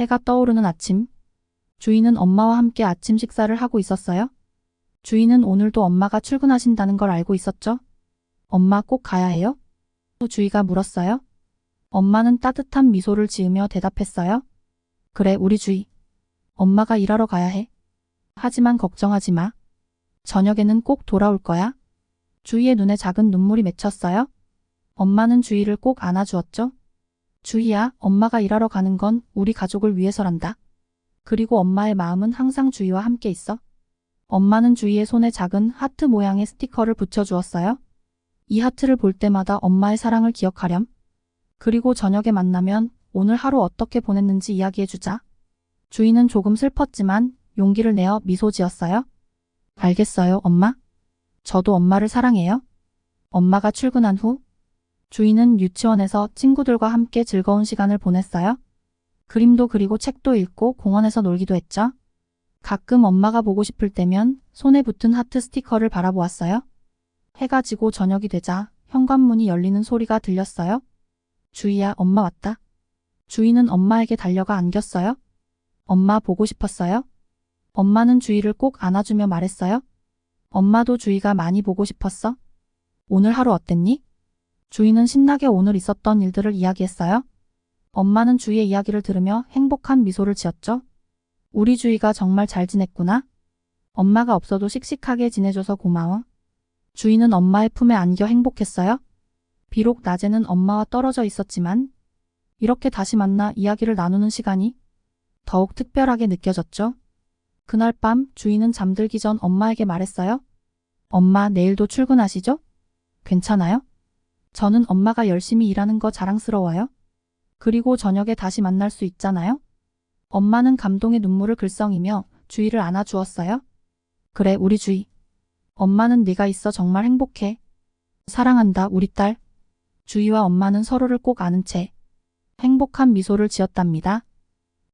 해가 떠오르는 아침. 주인은 엄마와 함께 아침 식사를 하고 있었어요. 주인은 오늘도 엄마가 출근하신다는 걸 알고 있었죠? 엄마 꼭 가야 해요? 주희가 물었어요. 엄마는 따뜻한 미소를 지으며 대답했어요. 그래, 우리 주희. 엄마가 일하러 가야 해. 하지만 걱정하지 마. 저녁에는 꼭 돌아올 거야. 주희의 눈에 작은 눈물이 맺혔어요. 엄마는 주희를 꼭 안아주었죠. 주희야, 엄마가 일하러 가는 건 우리 가족을 위해서란다. 그리고 엄마의 마음은 항상 주희와 함께 있어. 엄마는 주희의 손에 작은 하트 모양의 스티커를 붙여주었어요. 이 하트를 볼 때마다 엄마의 사랑을 기억하렴. 그리고 저녁에 만나면 오늘 하루 어떻게 보냈는지 이야기해주자. 주희는 조금 슬펐지만 용기를 내어 미소 지었어요. 알겠어요, 엄마. 저도 엄마를 사랑해요. 엄마가 출근한 후 주희는 유치원에서 친구들과 함께 즐거운 시간을 보냈어요. 그림도 그리고 책도 읽고 공원에서 놀기도 했죠. 가끔 엄마가 보고 싶을 때면 손에 붙은 하트 스티커를 바라보았어요. 해가 지고 저녁이 되자 현관문이 열리는 소리가 들렸어요. 주희야, 엄마 왔다. 주희는 엄마에게 달려가 안겼어요. 엄마 보고 싶었어요? 엄마는 주희를 꼭 안아주며 말했어요. 엄마도 주희가 많이 보고 싶었어? 오늘 하루 어땠니? 주희는 신나게 오늘 있었던 일들을 이야기했어요. 엄마는 주희의 이야기를 들으며 행복한 미소를 지었죠. 우리 주희가 정말 잘 지냈구나. 엄마가 없어도 씩씩하게 지내줘서 고마워. 주희는 엄마의 품에 안겨 행복했어요. 비록 낮에는 엄마와 떨어져 있었지만 이렇게 다시 만나 이야기를 나누는 시간이 더욱 특별하게 느껴졌죠. 그날 밤 주희는 잠들기 전 엄마에게 말했어요. 엄마 내일도 출근하시죠? 괜찮아요? 저는 엄마가 열심히 일하는 거 자랑스러워요. 그리고 저녁에 다시 만날 수 있잖아요. 엄마는 감동의 눈물을 글썽이며 주희를 안아주었어요. 그래 우리 주희. 엄마는 네가 있어 정말 행복해. 사랑한다 우리 딸. 주희와 엄마는 서로를 꼭 아는 채 행복한 미소를 지었답니다.